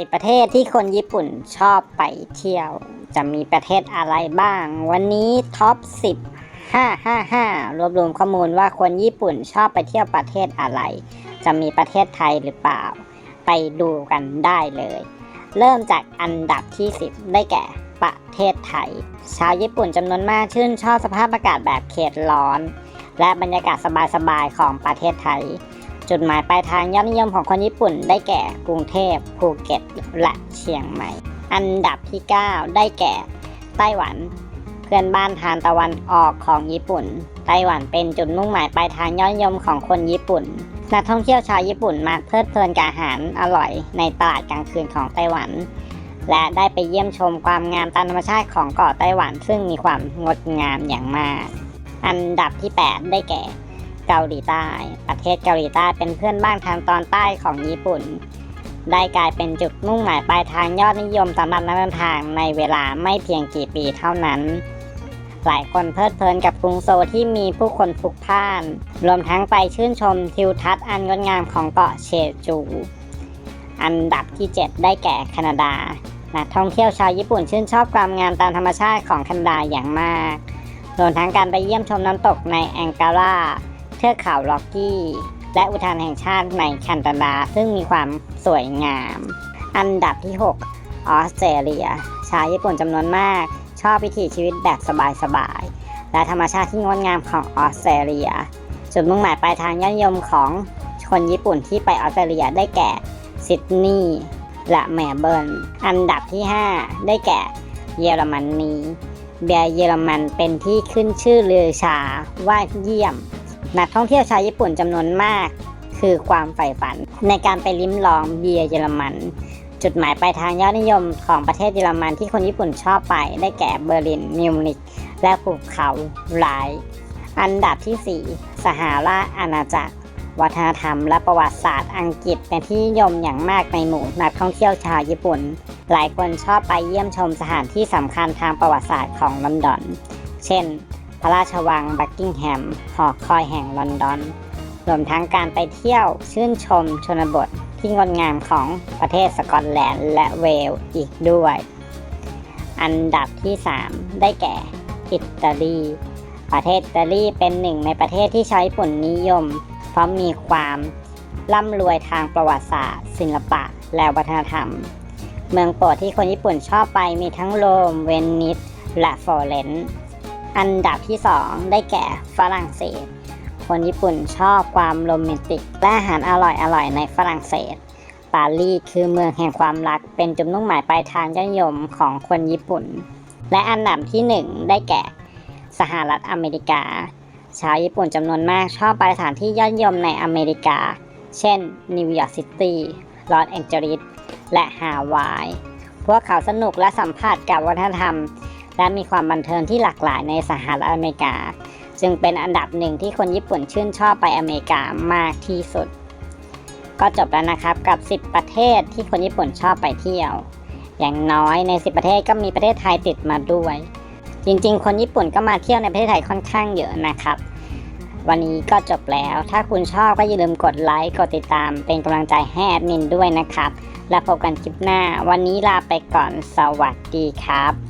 10ประเทศที่คนญี่ปุ่นชอบไปเที่ยว จะมีประเทศอะไรบ้าง วันนี้ท็อป 10 555 รวบรวมข้อมูลว่าคนญี่ปุ่นชอบไปเที่ยวประเทศอะไร จะมีประเทศไทยหรือเปล่า ไปดูกันได้เลย เริ่มจากอันดับที่ 10 ได้แก่ประเทศไทย ชาวญี่ปุ่นจำนวนมากชื่นชอบสภาพอากาศแบบเขตร้อน และบรรยากาศสบายๆของประเทศไทย จุดหมายปลายทางยอดนิยมของคนญี่ปุ่นได้แก่กรุงเทพภูเก็ตและเชียงใหม่ อันดับที่ 9 ได้แก่ ไต้หวัน เพื่อนบ้านทางตะวันออกของญี่ปุ่น ไต้หวันเป็นจุดมุ่งหมายปลายทางยอดนิยมของคนญี่ปุ่นนักท่องเที่ยวชาวญี่ปุ่นมักเพลิดเพลินกับอาหารอร่อยในตลาดกลางคืนของไต้หวัน และได้ไปเยี่ยมชมความงามตามธรรมชาติของเกาะไต้หวัน ซึ่งมีความงดงามอย่างมาก อันดับที่ 8 ได้แก่ เกาหลีใต้ ประเทศเกาหลีใต้เป็นเพื่อนบ้านทางตอนใต้ของญี่ปุ่น ได้กลายเป็นจุดมุ่งหมายปลายทางยอดนิยมสำหรับนักเดินทางในเวลาไม่เพียงกี่ปีเท่านั้น หลายคนเพลิดเพลินกับกรุงโซลที่มีผู้คนพลุกพล่าน รวมทั้งไปชื่นชมทิวทัศน์อันงดงามของเกาะเชจู อันดับที่ 7 ได้แก่แคนาดานักท่องเที่ยวชาวญี่ปุ่นชื่นชอบความงามตามธรรมชาติของแคนาดาอย่างมากรวมทั้งการไปเยี่ยมชมน้ำตกในแองการา เทือกเขาล็อกกี้ และอุทยานแห่งชาติในแคนาดาซึ่งมีความสวยงาม อันดับที่ 6 ออสเตรเลีย ชาวญี่ปุ่นจำนวนมาก ชอบวิถีชีวิตแบบสบายๆ และธรรมชาติที่งดงามของออสเตรเลีย จุดมุ่งหมายปลายทางยอดนิยมของคนญี่ปุ่นที่ไปออสเตรเลียได้แก่ซิดนีย์และเมลเบิร์น อันดับที่ 5 ได้แก่เยอรมนีเบียร์เยอรมันเป็นที่ขึ้นชื่อเลือชาว่าเยี่ยม นักท่องเที่ยวชาวญี่ปุ่นจำนวนมาก คือความใฝ่ฝัน ในการไปลิ้มลองเบียร์เยอรมัน จุดหมายปลายทางยอดนิยมของประเทศเยอรมันที่คนญี่ปุ่นชอบไปได้แก่เบอร์ลินมิวนิกและภูเขาไลอันดับที่ 4 สหราชอาณาจักร วัฒนธรรมและประวัติศาสตร์อังกฤษเป็นที่นิยมอย่างมากในหมู่นักท่องเที่ยวชาวญี่ปุ่น หลายคนชอบไปเยี่ยมชมสถานที่สำคัญทางประวัติศาสตร์ของลอนดอน เช่น พระราชวังบักกิงแฮม หอคอยแห่งลอนดอน รวมทั้งการไปเที่ยวชื่นชมชนบทที่งดงามของประเทศสกอตแลนด์และเวลส์อีกด้วย อันดับที่ 3 ได้แก่ อิตาลี ประเทศอิตาลีเป็นหนึ่งในประเทศที่ชาวญี่ปุ่นนิยม เพราะมีความร่ำรวยทางประวัติศาสตร์ ศิลปะ และวัฒนธรรม เมืองโปรดที่คนญี่ปุ่นชอบไปมีทั้งโรม เวนิส และฟลอเรนซ์ อันดับที่ 2 ได้แก่ฝรั่งเศส คนญี่ปุ่นชอบความโรแมนติก และอาหารอร่อยๆในฝรั่งเศส ปารีสคือเมืองแห่งความรัก เป็นจุดมุ่งหมายปลายทางยอดนิยมของคนญี่ปุ่น และอันดับที่ 1 ได้แก่ สหรัฐอเมริกา ชาวญี่ปุ่นจำนวนมากชอบไปสถานที่ยอดนิยมในอเมริกา เช่น นิวยอร์กซิตี้ ลอสแองเจลิส และฮาวาย พวกเขาสนุกและสัมผัสกับวัฒนธรรม และมีความบันเทิงที่หลากหลายในสหรัฐอเมริกา จึงเป็นอันดับหนึ่งที่คนญี่ปุ่นชื่นชอบไปอเมริกามากที่สุด ก็จบแล้วนะครับกับ 10 ประเทศที่คนญี่ปุ่นชอบไปเที่ยว อย่างน้อยใน 10 ประเทศก็มีประเทศไทยติดมาด้วย จริงๆ คนญี่ปุ่นก็มาเที่ยวในประเทศไทยค่อนข้างเยอะนะครับวันนี้ก็จบแล้ว ถ้าคุณชอบก็อย่าลืมกดไลค์ กดติดตาม เป็นกำลังใจให้แอดมินด้วยนะครับ แล้วพบกันคลิปหน้า วันนี้ลาไปก่อน สวัสดีครับ